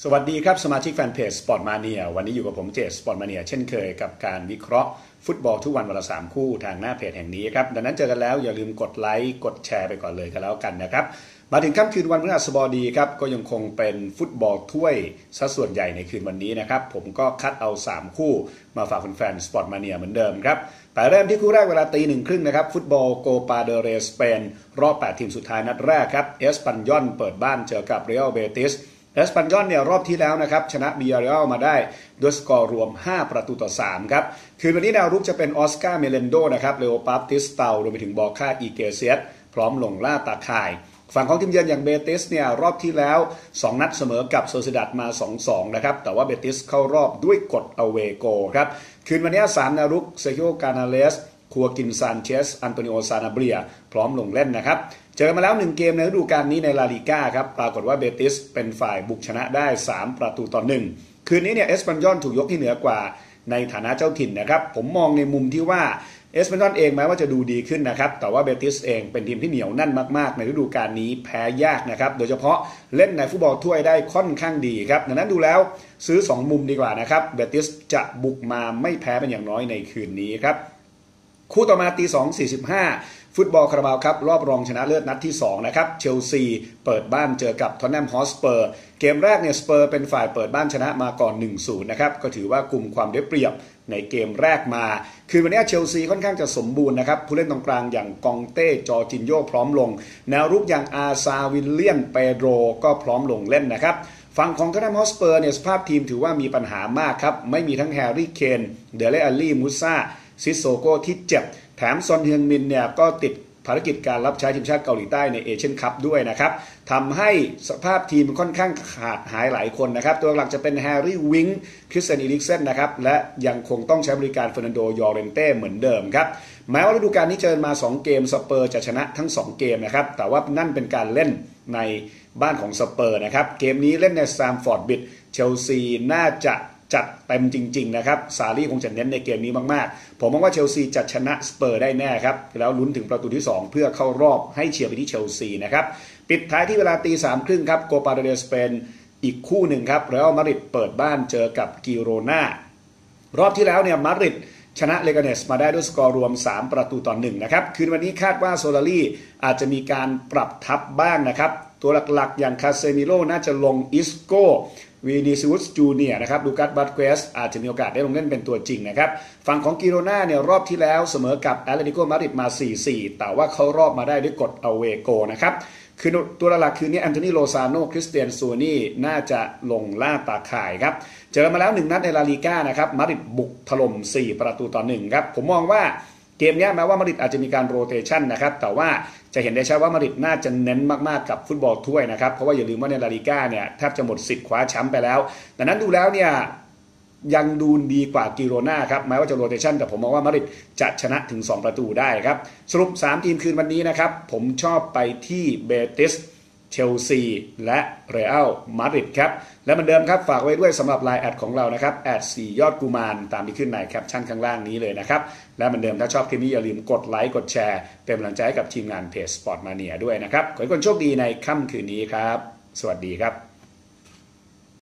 สวัสดีครับ สมาชิกแฟนเพจสปอร์ตมาเนียวันนี้อยู่กับผมเจสปอร์ตมาเนียเช่นเคยกับการวิเคราะห์ฟุตบอลทุกวันวันละสามคู่ทางหน้าเพจแห่งนี้ครับ ดังนั้นเจอกันแล้วอย่าลืมกดไลค์กดแชร์ไปก่อนเลยกันแล้วกันนะครับ มาถึงค่ำคืนวันพฤหัสบดีครับ ก็ยังคงเป็นฟุตบอลถ้วยซะส่วนใหญ่ในคืนวันนี้นะครับ ผมก็คัดเอา 3 คู่มาฝากแฟนๆสปอร์ตมาเนียเหมือนเดิมครับแต่เริ่มที่คู่แรกเวลาตีหนึ่งครึ่งนะครับ ฟุตบอลโกปาเดเรสเปนรอบ 8 ทีมสุดท้ายนัดแรกครับเอสปันยอนเปิดบ้านเจอกับเรอัลเบติส เอสปันยอนเนี่ยรอบที่แล้วนะครับชนะบียาเรลมาได้ด้วยสกอร์รวม 5 ประตูต่อ 3 ครับคืนวันนี้แนวรุกจะเป็นออสการ์เมเลนโดนะครับเลโอปาติสเตารวมไปถึงบอค่าอีเกเซียสพร้อมลงล่าตาข่าย ฝั่งของทีมเยือนอย่างเบติสเนี่ยรอบที่แล้ว 2 นัดเสมอกับโซซิดัดมา 2-2 นะครับ แต่ว่าเบติสเข้ารอบด้วยกฎอเวโกครับ คืนวันนี้ 3 นารุกเซคิโอ กานาเลส คัวกินซานเชสอันโตนิโอซานาเบียพร้อมลงเล่นนะครับ เจอมาแล้ว 1 เกมในฤดูกาลนี้ในลาลิก้าครับ ปรากฏว่าเบติสเป็นฝ่ายบุกชนะได้ 3 ประตูต่อ 1 คืนนี้เนี่ยเอสปันยอนถูกยกที่เหนือกว่าในฐานะเจ้าถิ่นนะครับ ผมมองในมุมที่ว่าเอสเปนยอนเองแม้ว่าจะดูดีขึ้นนะครับ แต่ว่าเบติสเองเป็นทีมที่เหนียวแน่นมาก ๆ ในฤดูกาลนี้แพ้ยากนะครับ โดยเฉพาะเล่นในฟุตบอลถ้วยได้ค่อนข้างดีครับ ดังนั้นดูแล้วซื้อ 2 มุมดีกว่านะครับ เบติสจะบุกมาไม่แพ้เป็นอย่างน้อยในคืนนี้ครับ คู่ต่อมาตี2 45ฟุตบอลคาราบาวครับ รอบรองชนะเลิศนัดที่ 2 นะครับ เชลซี เปิดบ้านเจอกับทอนแนมฮอสเปอร์ เกมแรกเนี่ยสเปอร์เป็นฝ่ายเปิดบ้านชนะมาก่อน 1-0 นะครับ ก็ถือว่ากลุ่มความได้เปรียบในเกมแรกมา คือวันนี้เชลซีค่อนข้างจะสมบูรณ์นะครับ ผู้เล่นตรงกลางอย่างกองเต้ จอจินโยพร้อมลง แนวรุกอย่างอาซาวิลเลียน เปโดรก็พร้อมลงเล่นนะครับฝั่งของทอนแนมฮอสเปอร์เนี่ยสภาพทีมถือว่ามีปัญหามากครับ ไม่มีทั้งแฮร์รี่เคน เดเลอัลลี่มุซ่า ซิโซโกที่เจ็บ แถมซอนเฮืองมินเนี่ยก็ติดภารกิจการรับใช้ทีมชาติเกาหลีใต้ในเอเชียนคัพด้วยนะครับทำให้สภาพทีมค่อนข้างขาดหายหลายคนนะครับ ตัวหลักจะเป็นแฮร์รี่วิงคริสเตนอีลิกเซนนะครับ และยังคงต้องใช้บริการเฟอร์นันโดยอเรนเต้เหมือนเดิมครับ แม้ว่าฤดูกาลนี้เจอมา 2 เกมสเปอร์จะชนะทั้ง 2 เกมนะครับ แต่ว่านั่นเป็นการเล่นในบ้านของสเปอร์นะครับ เกมนี้เล่นในสแตมฟอร์ดบิดเชลซีน่าจะ จัดเต็มจริงๆนะครับซารีคงจะเน้นในเกมนี้มากๆ ผมมองว่าเชลซีจะชนะสเปอร์ได้แน่ครับ แล้วลุ้นถึงประตูที่ 2 เพื่อเข้ารอบให้เชียร์ไปที่เชลซีนะครับ ปิดท้ายที่เวลาตีสามครึ่งครับโกปาเดเรสเปนอีกคู่หนึ่งครับเรอัลมาดริดเปิดบ้านเจอกับกิโรนารอบที่แล้วเนี่ยมาดริดชนะเลกาเนสมาได้ด้วยสกอร์รวม 3 ประตูต่อ1นะครับ คืนวันนี้คาดว่าโซลารี่อาจจะมีการปรับทับบ้างนะครับ ตัวหลักๆ อย่างคาเซมิโลน่าจะลงอิสโก วีนิซิอุสจูเนียนะครับลูกัสบัตเกสอาจจะมีโอกาสได้ลงเล่นเป็นตัวจริงนะครับ ฝั่งของกิโรนาเนี่ยรอบที่แล้วเสมอกับแอตเลติโกมาดริดมา 4-4 แต่ว่าเขารอบมาได้ด้วยกฎอเวโกนะครับคือตัวหลักคือนี่แอนโทนีโลซาโนคริสเตียนซูนี่น่าจะลงล่าตาข่ายครับ เจอมาแล้ว 1 นัดในลาลีก้านะครับมาดริดบุกถล่ม4 ประตูต่อ1ครับผมมองว่า เกมนี้แม้ว่ามาริดอาจจะมีการโรเตชันนะครับแต่ว่าจะเห็นได้ชัดว่ามาริดน่าจะเน้นมากๆกับฟุตบอลถ้วยนะครับเพราะว่าอย่าลืมว่าในลาลิก้าเนี่ยแทบจะหมดสิทธิ์คว้าแชมป์ไปแล้วดังนั้นดูแล้วเนี่ยยังดูดีกว่ากิโรนาครับแม้ว่าจะโรเตชันแต่ผมมองว่ามาริดจะชนะถึง 2 ประตูได้ครับ สรุป 3 ทีมคืนวันนี้นะครับ ผมชอบไปที่เบติส เชลซี และเรอัลมาดริดครับ และเหมือนเดิมครับ ฝากไว้ด้วยสำหรับไลน์แอดของเรานะครับแอดสี่ยอดกุมารตามที่ขึ้นในแคปชั่นข้างล่างนี้เลยนะครับ และเหมือนเดิมถ้าชอบคลิปนี้อย่าลืมกดไลค์กดแชร์ เป็นกำลังใจให้กับทีมงานเพจสปอร์ตมาเนียด้วยนะครับ ขอให้คนโชคดีในค่ำคืนนี้ครับ สวัสดีครับ